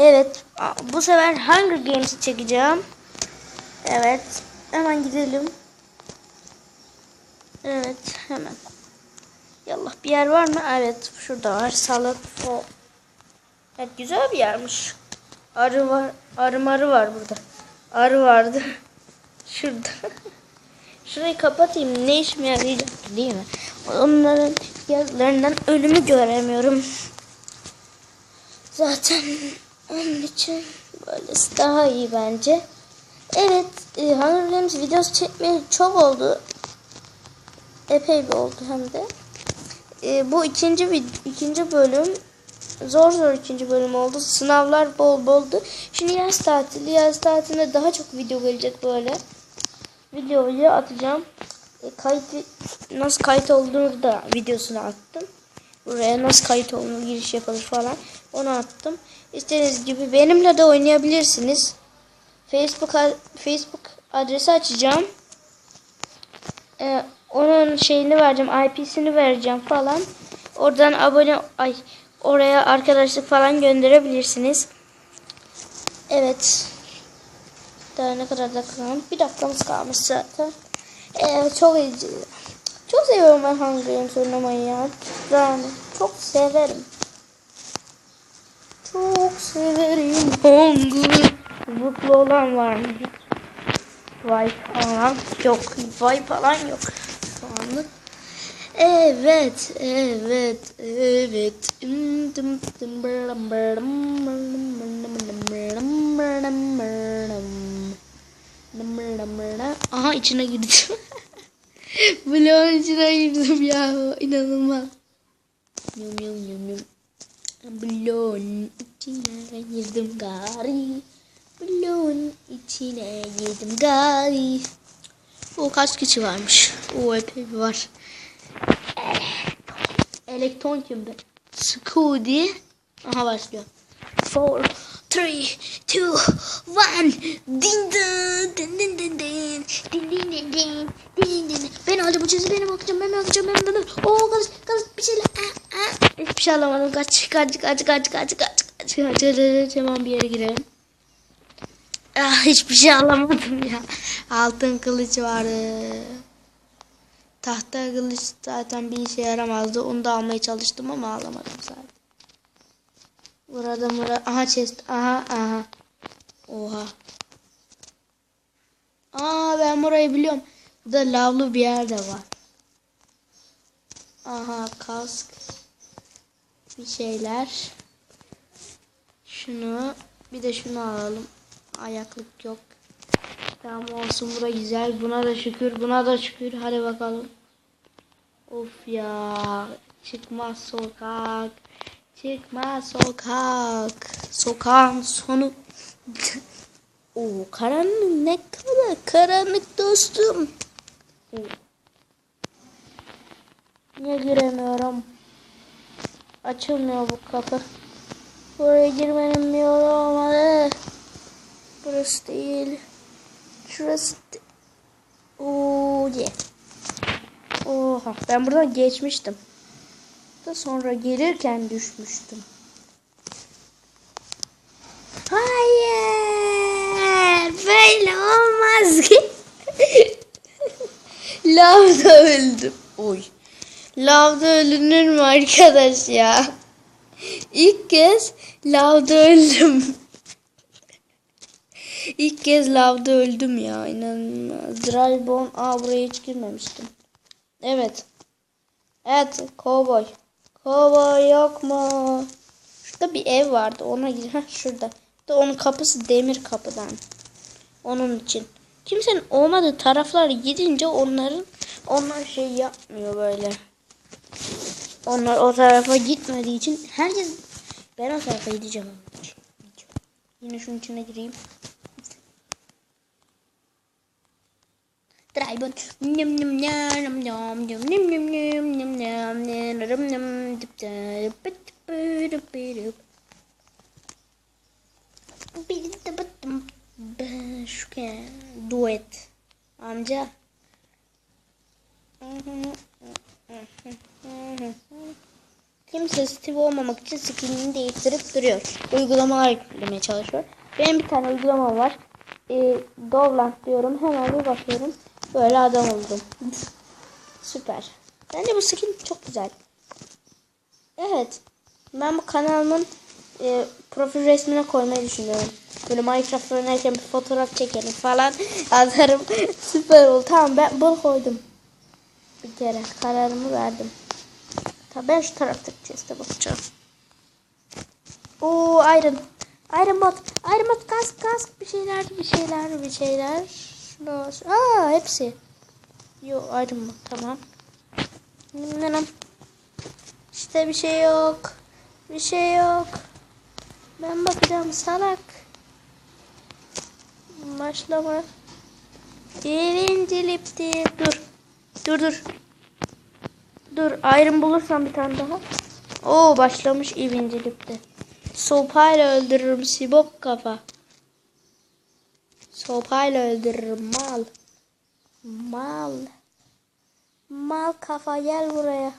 Evet. Bu sefer Hunger Games'i çekeceğim. Evet. Hemen gidelim. Evet. Hemen. Yallah bir yer var mı? Evet. Şurada var. Salak. O. Evet güzel bir yermiş. Arı var. Arı marı var burada. Arı vardı. Şurada. Şurayı kapatayım. Ne işime yarayacak değil mi? Onların yazılarından ölümü göremiyorum. Zaten onun için böylesi daha iyi bence. Evet, e, Hunger Games çekmeye çok oldu. Epey bir oldu hem de. E, bu ikinci ikinci bölüm zor zor ikinci bölüm oldu. Sınavlar bol boldu. Şimdi yaz tatili. Yaz tatilinde daha çok video gelecek böyle. Videoyu atacağım. E, kayıt nasıl kayıt olduğunu da videosunu attım. Buraya nasıl kayıt olunur, giriş yapılır falan. Onu attım. İstediğiniz gibi benimle de oynayabilirsiniz. Facebook Facebook adresi açacağım. Ee, onun şeyini vereceğim, IP'sini vereceğim falan. Oradan abone ay oraya arkadaşlık falan gönderebilirsiniz. Evet. Daha ne kadar dakikamız? Bir dakikamız kalmış zaten. Ee, çok iyi. Çok seviyorum ben Hunger Games oynamayı ya. Yani çok severim. Çok severim Hunger. Mutlu olan var mı? Vay falan yok. Vay falan yok. Şu anda. Evet, evet, evet. Aha içine girdim. Bloğun içine girdim ya. İnanılmaz. Yum yum yum yum. Bloğun içine girdim gari. Bloğun içine girdim gari. O kaç kişi varmış? O epey bir var. Elektron kimde? Scudi. Aha başlıyor. 4, 3, 2, 1. Din din din din din din. Din din din din. Din din din. Ben alacağım bu çözü benim bakacağım ben bakacağım ben bakacağım. Oo kaç kaç bir şeyler. Hiçbir şey alamadım. Kaç kaç kaç kaç kaç kaç kaç kaç kaç hemen bir yere girelim. Ah, hiçbir şey alamadım ya. Altın kılıç vardı. Tahta kılıç zaten bir işe yaramazdı. Onu da almaya çalıştım ama alamadım zaten. Burada burada. Aha chest. Aha aha. Oha. Aa ben burayı biliyorum. Burada lavlı bir yer de var. Aha kask. Bir şeyler. Şunu bir de şunu alalım. Ayaklık yok. Tamam olsun bura güzel. Buna da şükür. Buna da şükür. Hadi bakalım. Of ya. Çıkmaz sokak. Çıkmaz sokak. Sokağın sonu. o karanlık ne kadar karanlık dostum. Oo. Niye giremiyorum? Açılmıyor bu kapı. Buraya girmenin bir yolu olmalı. Burası değil. Şurası de- Oo yeah. Oha ben buradan geçmiştim. Da sonra gelirken düşmüştüm. Hayır. Böyle olmaz ki. Lavda öldüm. Oy. Lavda ölünür mü arkadaş ya? İlk kez lavda öldüm. İlk kez lavda öldüm ya. İnanılmaz. Drybone. Aa buraya hiç girmemiştim. Evet. Evet. Cowboy. Cowboy yok mu? Şurada bir ev vardı. Ona gir. Heh, şurada. Da onun kapısı demir kapıdan. Onun için. Kimsenin olmadığı taraflara gidince onların onlar şey yapmıyor böyle. Onlar o tarafa gitmediği için herkes ben o tarafa gideceğim. Yine şunun içine gireyim. Dragon. Nyam nyam dıp dıp dıp dıp dıp dıp. Bir dıp dıp dıp. Şu duet. Amca. Kimse Steve olmamak için skinini değiştirip duruyor. Uygulamalar yüklemeye çalışıyor. Benim bir tane uygulama var. E, Dovland diyorum. Hemen bir bakıyorum. Böyle adam oldum. Süper. Bence bu skin çok güzel. Evet. Ben bu kanalımın e, profil resmine koymayı düşünüyorum. Böyle Minecraft oynarken bir fotoğraf çekelim falan. Atarım. Süper oldu. Tamam ben bunu koydum. Bir kere kararımı verdim. Tabii şu taraftaki chest'e bakacağım. Oo Iron. Iron bot. Iron bot kask kask bir şeyler bir şeyler bir şeyler. Şunu Aa hepsi. Yo Iron bot tamam. Nanam. İşte bir şey yok. Bir şey yok. Ben bakacağım salak. Başlama. Birincilipti. Dur. Dur dur. Dur ayrım bulursam bir tane daha. Oo başlamış ivincilikte. Sopayla öldürürüm sibop kafa. Sopayla öldürürüm mal. Mal. Mal kafa gel buraya.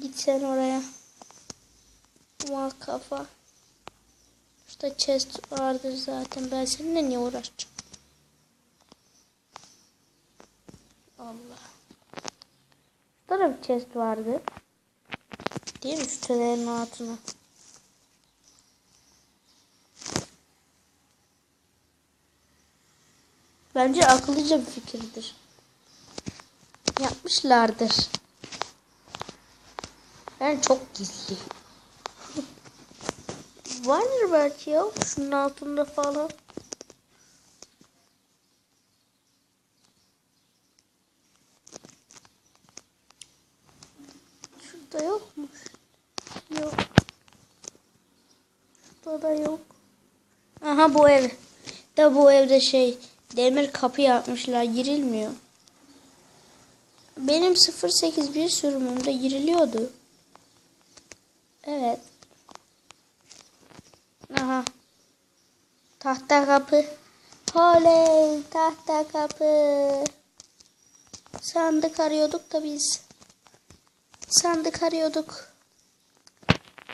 Git sen oraya. Mal kafa. Şurada chest vardır zaten. Ben seninle niye uğraşacağım? Allah. Burada da bir chest vardı. Değil mi şu tünelin altına? Bence akıllıca bir fikirdir. Yapmışlardır. Ben çok gizli. Vardır belki ya. Şunun altında falan. Şurada yokmuş. Yok. Şurada da yok. Aha bu ev. Da bu evde şey demir kapı yapmışlar. Girilmiyor. Benim 081 sürümümde giriliyordu. Evet. Aha. Tahta kapı. Oley tahta kapı. Sandık arıyorduk da biz. Sandık arıyorduk.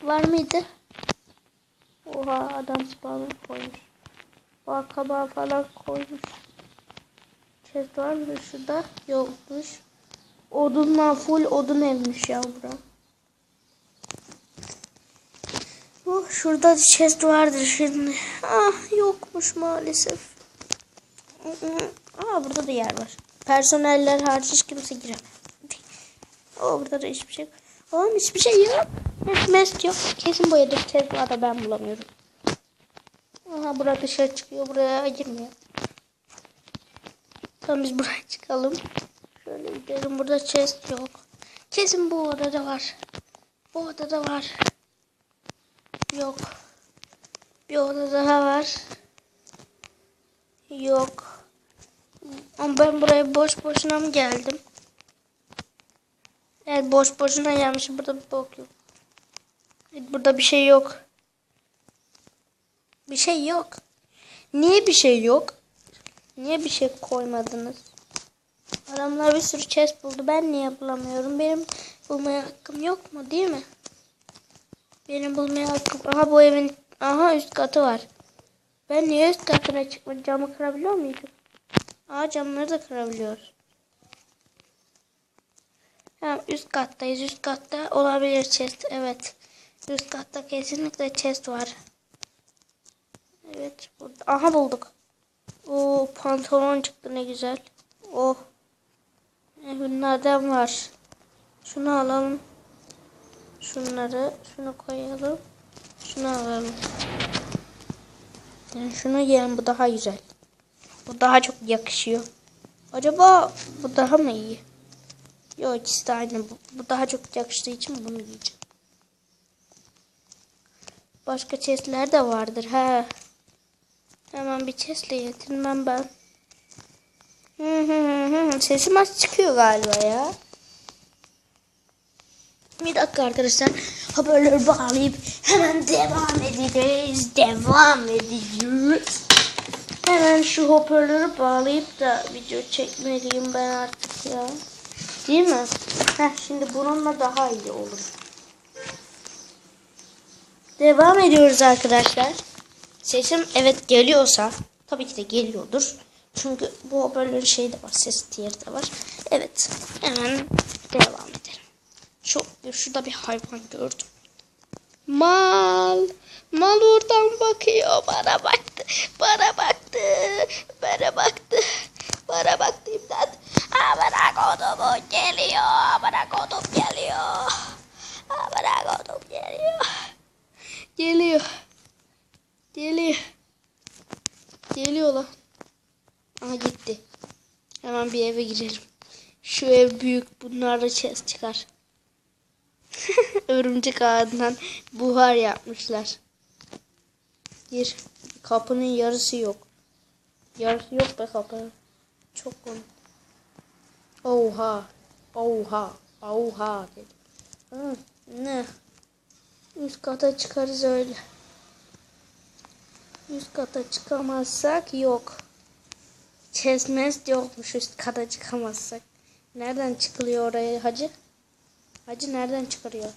Var mıydı? Oha adam spawn koymuş. Oha kabağı falan koymuş. Chest var mı şurada? Yokmuş. Odunla full odun evmiş ya bura. Oh, şurada chest vardır şimdi. Ah yokmuş maalesef. Aa burada da yer var. Personeller hariç hiç kimse giremez. O burada da hiçbir şey yok. Oğlum hiçbir şey yok. Mes mes yok. Kesin bu chest var da ben bulamıyorum. Aha burada dışarı çıkıyor. Buraya girmiyor. Tamam biz buraya çıkalım. Şöyle gidelim. Burada chest yok. Kesin bu odada var. Bu odada var. Yok. Bir oda daha var. Yok. Ama ben buraya boş boşuna mı geldim? Evet boş boşuna gelmişim. Burada bir bok yok. Burada bir şey yok. Bir şey yok. Niye bir şey yok? Niye bir şey koymadınız? Adamlar bir sürü chest buldu. Ben niye bulamıyorum? Benim bulmaya hakkım yok mu değil mi? Benim bulmaya hakkım. Aha bu evin aha üst katı var. Ben niye üst katına çıkmadım? Camı kırabiliyor muydum? Aa camları da kırabiliyoruz. Tamam üst kattayız. Üst katta olabilir chest. Evet. Üst katta kesinlikle chest var. Evet. Burada. Aha bulduk. O pantolon çıktı ne güzel. Oh. Bunlardan var. Şunu alalım. Şunları şunu koyalım. Şunu alalım. Yani şunu yiyelim bu daha güzel. Bu daha çok yakışıyor. Acaba bu daha mı iyi? Yok ikisi de aynı. Bu, bu daha çok yakıştığı için bunu yiyeceğim. Başka chestler de vardır. He. Hemen bir chestle yetinmem ben. Hı hı hı. Sesim az çıkıyor galiba ya. Bir dakika arkadaşlar. Haberleri bağlayıp hemen devam edeceğiz. Devam edeceğiz. Hemen şu hoparlörü bağlayıp da video çekmeliyim ben artık ya. Değil mi? Heh, şimdi bununla daha iyi olur. Devam ediyoruz arkadaşlar. Sesim evet geliyorsa tabii ki de geliyordur. Çünkü bu hoparlörün şeyi de var. Ses diğeri de var. Evet. Hemen devam edelim. Çok şurada bir hayvan gördüm. Mal. Mal oradan bakıyor. Bana baktı. Bana baktı. Bana baktı. Bana baktı imdat. Amına kodumu geliyor. Amına kodum geliyor. Amına kodum geliyor. Geliyor. Geliyor. Geliyor lan. Aha gitti. Hemen bir eve girelim. Şu ev büyük. Bunlarda ses çıkar. Örümcek ağından buhar yapmışlar. Gir. Kapının yarısı yok. Yarısı yok be kapının. Çok komik. Oha. Oha. Oha dedi. Hı, ne? Üst kata çıkarız öyle. Üst kata çıkamazsak yok. Çesmez yokmuş üst kata çıkamazsak. Nereden çıkılıyor oraya hacı? Hacı nereden çıkarıyor?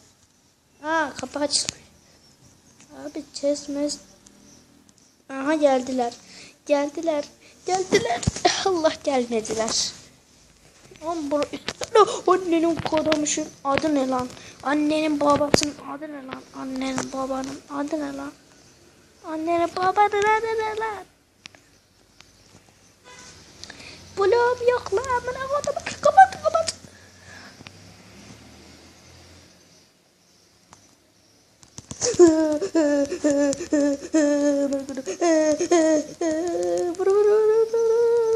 Aa kapı açılmıyor. Abi çesmez. Aha geldiler. Geldiler. Geldiler. Allah gelmediler. Lan bura annenin kodamışın adı ne lan? Annenin babasının adı ne lan? Annenin babanın adı ne lan? Annenin babanın adı ne lan? Bloğum yok lan. Amına kodum. Kapat kapat.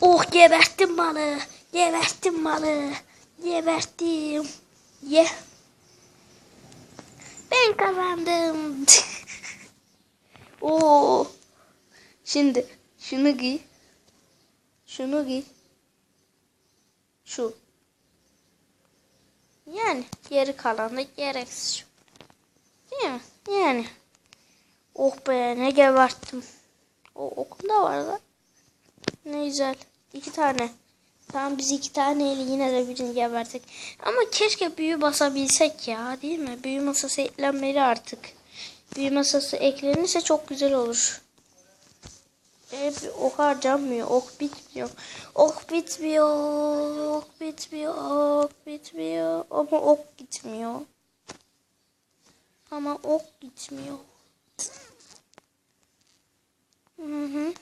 Oh geberttim malı. Geberttim malı. Geberttim. Ye. Ben kazandım. Oo. Şimdi şunu giy. Şunu giy. Şu. Yani geri kalan da gereksiz. şu. Değil mi? Yani. Oh be ne geberttim. O okumda var da. Ne güzel. İki tane. Tamam biz iki taneyle yine de birini gebertik. Ama keşke büyü basabilsek ya değil mi? Büyü masası eklenmeli artık. Büyü masası eklenirse çok güzel olur. Hep ok harcanmıyor. Ok bitmiyor. Ok bitmiyor. Ok bitmiyor. Ok bitmiyor. Ama ok gitmiyor. Ama ok gitmiyor. Hı hı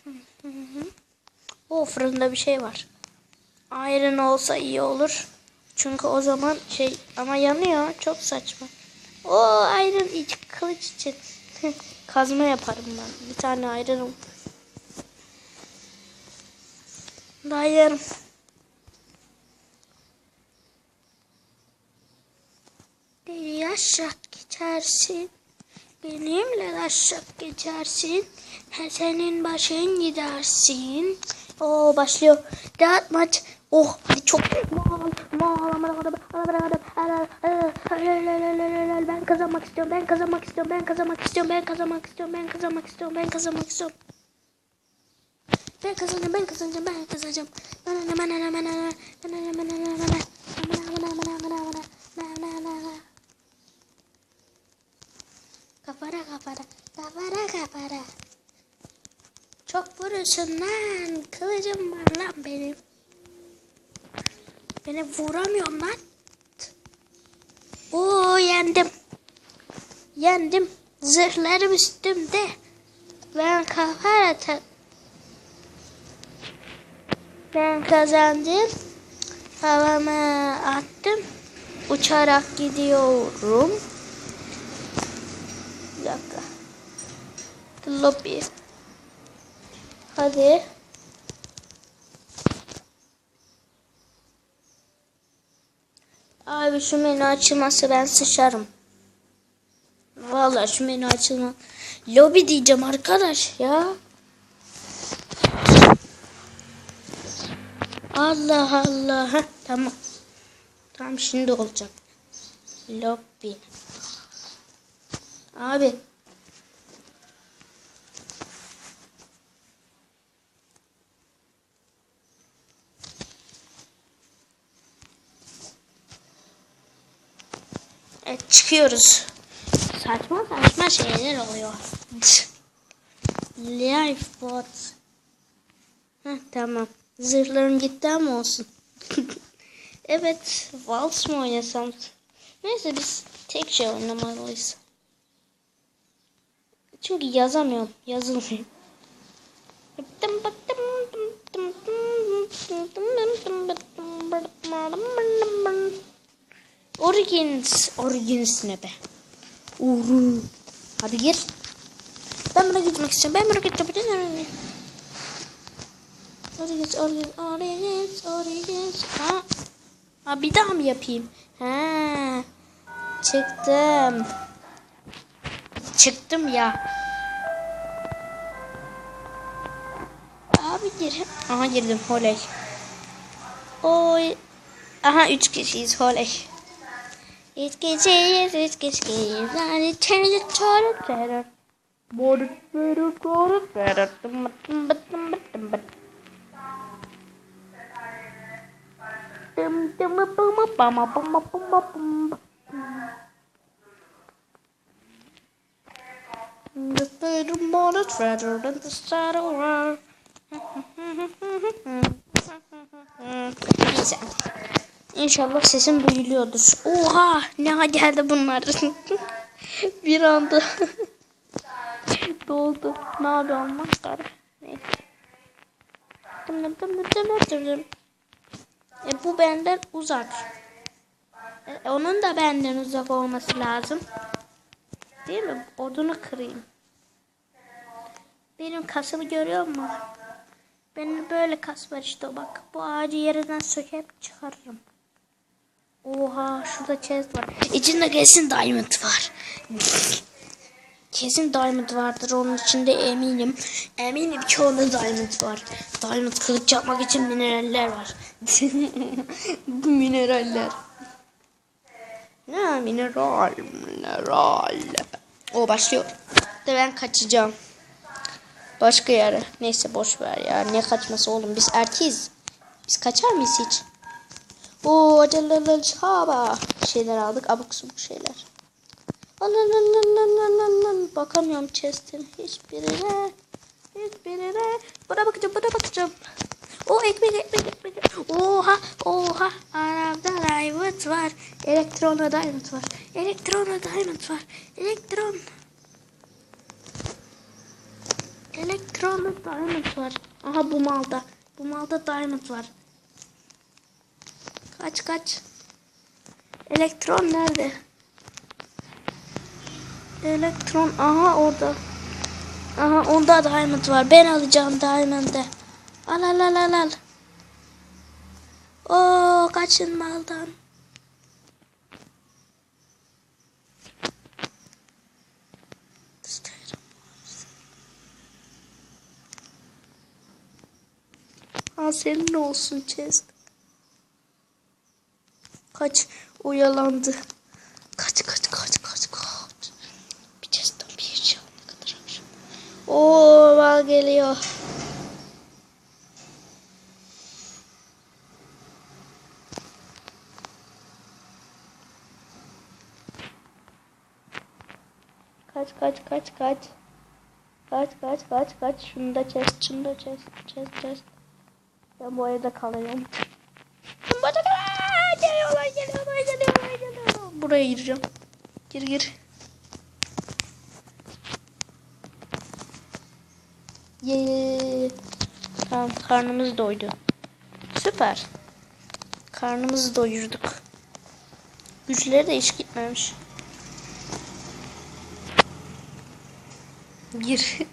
hı hı. O fırında bir şey var. Iron olsa iyi olur. Çünkü o zaman şey ama yanıyor. Çok saçma. O iron iç kılıç için. Kazma yaparım ben. Bir tane iron'um. Dayanırım. Bir yaşak geçersin. Benimle yaşak geçersin. Senin başın gidersin. Oo başlıyor. Dağıt maç. Oh hadi çok ben kazanmak istiyorum ben kazanmak istiyorum ben kazanmak istiyorum ben kazanmak istiyorum ben kazanmak istiyorum ben kazanmak istiyorum ben kazanacağım ben kazanacağım ben kazanacağım kafara kafara kafara kafara çok vurursun lan. Kılıcım var lan benim. Beni vuramıyorum lan. Oo yendim. Yendim. Zırhlarım üstümde. Ben kafara tak. Ben kazandım. Havama attım. Uçarak gidiyorum. Bir dakika. Lobby. Hadi. Abi şu menü açılmazsa ben sıçarım. Vallahi şu menü açılma. Lobi diyeceğim arkadaş ya. Allah Allah. Heh, tamam. Tamam şimdi olacak. Lobby. Abi Evet çıkıyoruz. saçma saçma şeyler oluyor. Lifebot. Heh, tamam. Zırhlarım gitti ama olsun. evet. Vals mı oynasam? Neyse biz tek şey oynamalıyız. Çünkü yazamıyorum. Yazılmıyor. Origins. Origins ne be? Uru. Hadi gir. Ben buna gitmek istiyorum. Ben buna gitmek istiyorum. Origins, Origins, Origins, Origins. Ha. ha bir daha mı yapayım? Ha. Çıktım. Çıktım ya. Abi gir. Aha girdim. Oley. Oy. Aha üç kişiyiz. Oley. It's kisses, it's more and it changes to the better. Border, better, border, better. Dum dum bum bum bum The bum bum. The fatal treasure than the saddle run. İnşallah sesim duyuluyordur. Oha ne geldi bunlar. bir anda doldu. Ne. Dım dım dım dım dım dım dım. E, bu benden uzak. E, onun da benden uzak olması lazım. Değil mi? Odunu kırayım. Benim kasımı görüyor musun? Benim böyle kas var işte bak. Bu ağacı yerinden söküp çıkarırım. Oha şurada chest var. İçinde kesin diamond var. kesin diamond vardır onun içinde eminim. Eminim ki onda diamond var. Diamond kılıç yapmak için mineraller var. mineraller. Ne mineral mineral. O başlıyor. De ben kaçacağım. Başka yere. Neyse boş ver ya. Ne kaçması oğlum? Biz erkeğiz. Biz kaçar mıyız hiç? Bu acalalı çaba şeyler aldık. Abuk subuk şeyler. Bakamıyorum chest'in hiçbirine. Hiçbirine. Buna bakacağım, buna bakacağım. O oh, ekmek, ekmek, ekmek. Oha, oha. Aramda diamond var. Elektronla diamond var. Elektronla diamond var. Elektron. Elektronla diamond var. Aha bu malda. Bu malda diamond var. Kaç kaç. Elektron nerede? Elektron aha orada. Aha onda diamond var. Ben alacağım diamond'ı. Al al al al al. Oo kaçın maldan. Ha senin olsun chest. Kaç uyalandı. Kaç kaç kaç kaç kaç. Bir chest'ten bir şey kadar. Oo mal geliyor. Kaç kaç kaç kaç. Kaç kaç kaç kaç. Şunu da chest, şunu da chest, chest, chest. Ben bu evde kalıyorum. Buraya gireceğim. Gir gir. Yeee. Tamam karnımız doydu. Süper. Karnımızı doyurduk. Güçleri de hiç gitmemiş. Gir.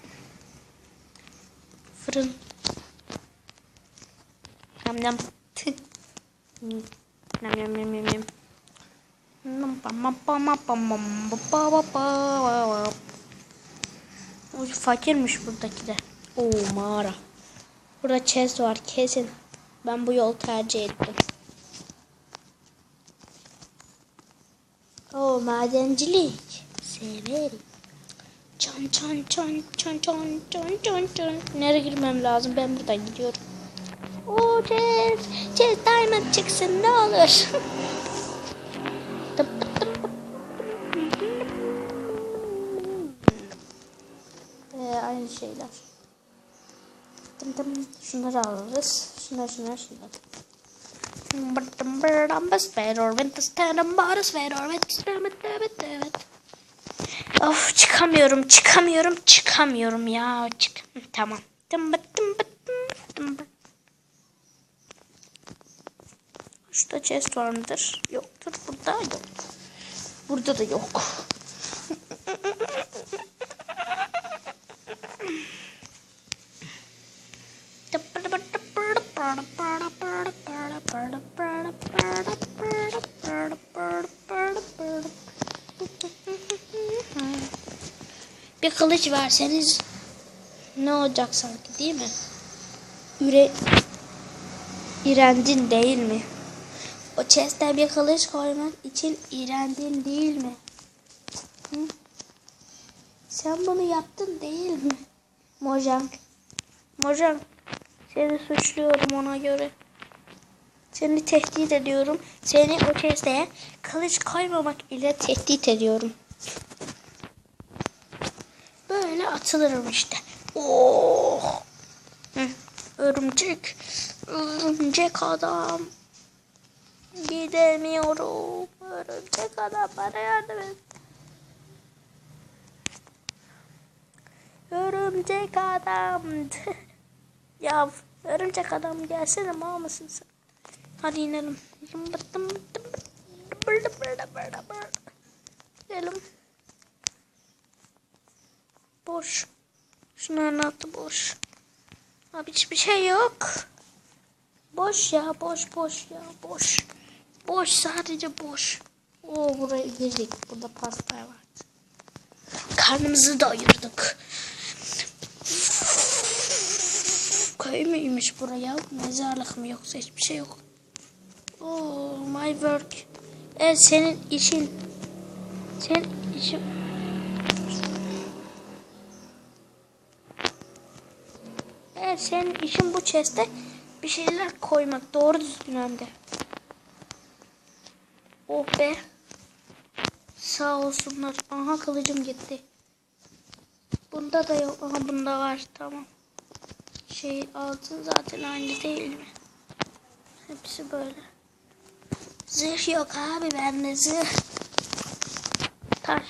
fakirmiş buradaki de. Oo mağara. Burada chest var kesin. Ben bu yolu tercih ettim. Oo madencilik. Severim. Çan çan çan çan çan çan çan çan. Nereye girmem lazım? Ben buradan gidiyorum. Oo Chess. Chess Diamond çıksın ne olur. Şunları alırız. Şunlar şunlar şunlar. Of çıkamıyorum çıkamıyorum çıkamıyorum ya. Çık. Tamam. Şurada chest var mıdır? Yoktur. Burada yok. Burada da yok. Bir kılıç verseniz ne olacak sanki değil mi? Üre İrendin değil mi? O chest'e bir kılıç koymak için iğrendin değil mi? Hı? Sen bunu yaptın değil mi? Mojang. Mojang. Seni suçluyorum ona göre. Seni tehdit ediyorum. Seni o chest'e kılıç koymamak ile tehdit ediyorum. Böyle atılırım işte. Oh. Hı. Örümcek. Örümcek adam. Gidemiyorum. Örümcek adam bana yardım et. Örümcek adam. ya örümcek adam gelsene mal mısın sen? Hadi inelim. Gidelim. Boş. Şunların altı boş. Abi hiçbir şey yok. Boş ya boş boş ya boş. Boş sadece boş. Oo buraya girdik. Burada pasta vardı. Karnımızı doyurduk. Köy müymüş buraya? Mezarlık mı yoksa hiçbir şey yok. Oh my work. Evet senin işin. Senin işin. Evet senin işin bu chest'e bir şeyler koymak. Doğru düzgün hem de. Oh be. Sağ olsunlar. Aha kılıcım gitti. Bunda da yok. Aha bunda var. Tamam. Şey altın zaten aynı değil mi? Hepsi böyle. Zırh yok abi bende zırh. Taş.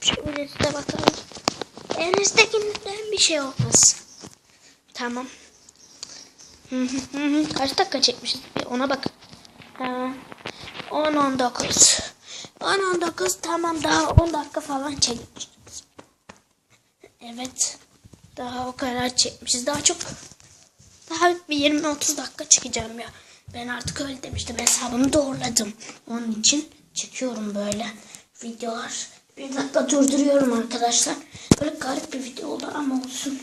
Şöyle size bakalım. Elinizdekinden bir şey olmaz. Tamam. Kaç dakika çekmişiz? Bir ona bak. Ha, 10 19. 10 19 tamam daha 10 dakika falan çekmişiz. Evet. Daha o kadar çekmişiz. Daha çok daha bir 20 30 dakika çekeceğim ya. Ben artık öyle demiştim. Hesabımı doğruladım. Onun için çekiyorum böyle videolar. Bir dakika durduruyorum arkadaşlar. Böyle garip bir video oldu ama olsun.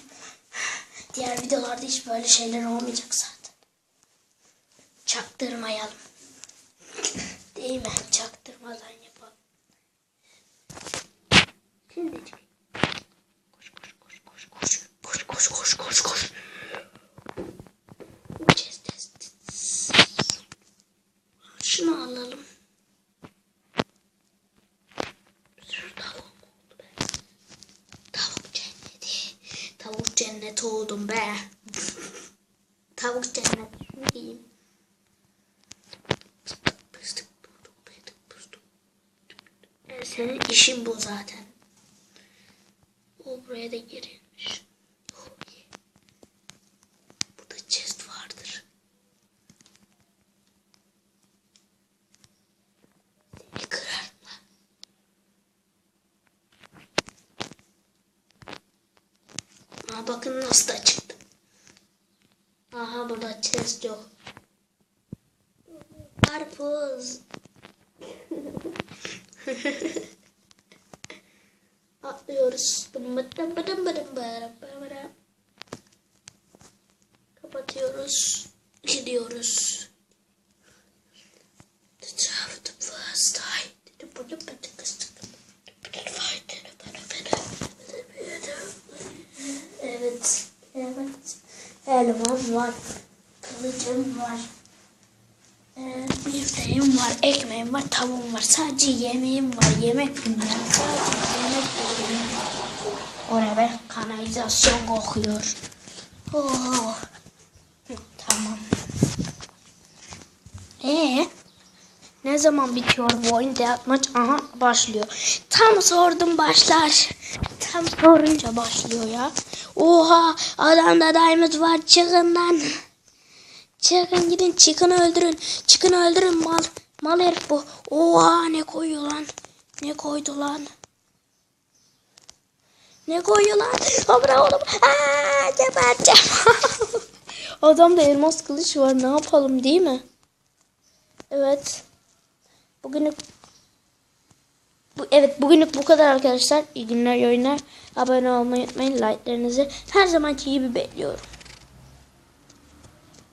Diğer videolarda hiç böyle şeyler olmayacak zaten. Çaktırmayalım. Değil mi? Çaktırmadan Bakın nasıl da çıktı. Aha burada chest yok. Karpuz. Atlıyoruz. Bıdım bıdım bıdım bıdım bıdım bıdım. Kapatıyoruz. Gidiyoruz. The travel the first time. The bıdım bıdım Evet. Evet. Elmam var. Kılıcım var. Ee, bir de Şeyim var, ekmeğim var. Sadece yemeğim var. Yemek bilmiyorum. Sadece yemek bilmiyorum. Oraya kanalizasyon kokuyor. Oh. Tamam. Ee, ne zaman bitiyor bu oyun? Maç aha başlıyor. Tam sordum başlar. Tam sorunca başlıyor ya. Oha adamda diamond var çıkın lan. Çıkın gidin çıkını öldürün. Çıkını öldürün mal. Mal herif bu. Oha ne koyuyor lan. Ne koydu lan. Ne koyuyor lan? Abra oğlum. Aa, gebereceğim. Adamda elmas kılıç var. Ne yapalım değil mi? Evet. Bugünlük bu, evet bugünlük bu kadar arkadaşlar. İyi günler, iyi. Abone olmayı unutmayın. Like'larınızı her zamanki gibi bekliyorum.